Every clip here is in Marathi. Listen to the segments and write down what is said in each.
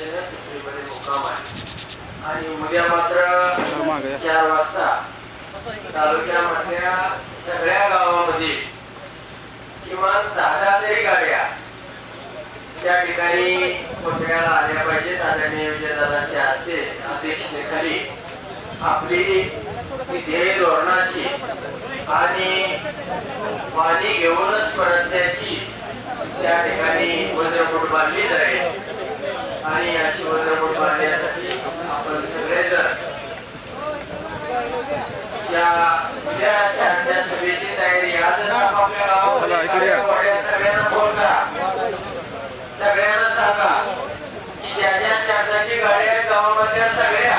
मुक्काम आहे. आणि उद्या मात्र चार वाजता तालुक्यामधल्या सगळ्या गावामध्ये किमान दहा दहा तरी गाड्या त्या ठिकाणी पुतळ्याला आल्या पाहिजेत. आदरणीय विजयदादांच्या हस्ते अध्यक्षतेखाली आपली ध्येय धोरणाची आणि पाणी घेऊनच परतण्याची त्या ठिकाणी वज्रमूठ बांधली जाईल. आणि अशी वज्रमूठ बांधण्यासाठी आपण सगळेजण या उद्याच्या आमच्या सभेची तयारी आजच आपापल्या गावामध्ये गाड्या सगळ्यांना फोन करा. सगळ्यांना सांगा की ज्या ज्या चारचाकी गाड्या आहेत गावामधल्या सगळ्या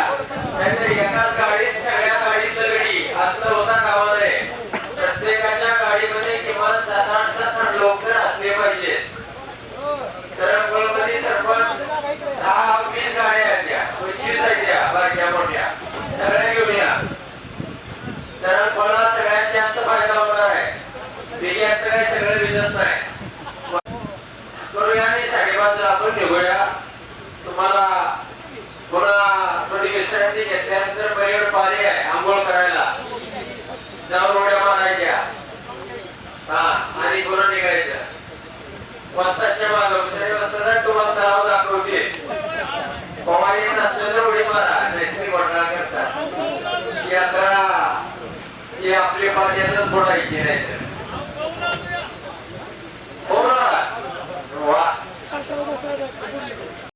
नाहीतर एकाच गाडीत सगळ्या गाडीत दगडी. असं होता कामा नये प्रत्येकाच्या गाडीमध्ये किमान सात आठ सात लोक तर असले पाहिजेत तर सरपंच दहा वीस गाड्या आहेत त्या पंचवीस आहेत त्या बारक्या मोठ्या सगळ्या घेऊन या तर मला सगळ्यात जास्त फायदा होणार आहे वेगळी आता काही सगळं विजत नाही. करूया आणि साडेपाच आपण निघूया. तुम्हाला पुन्हा थोडी विश्रांती घेतल्यानंतर बैर पाणी आहे आंघोळ करायला. जाऊन उड्या मारायच्या. हा आणि पुन्हा निघायचं. वाजताच्या माग दुसऱ्या वाजता तुम्हाला तलाव दाखवते. पवारी नसलं तर उडी मारा नैसर्गिक वडराकरचा या करा हे आपली पाण्यातच फोडायचे नाही.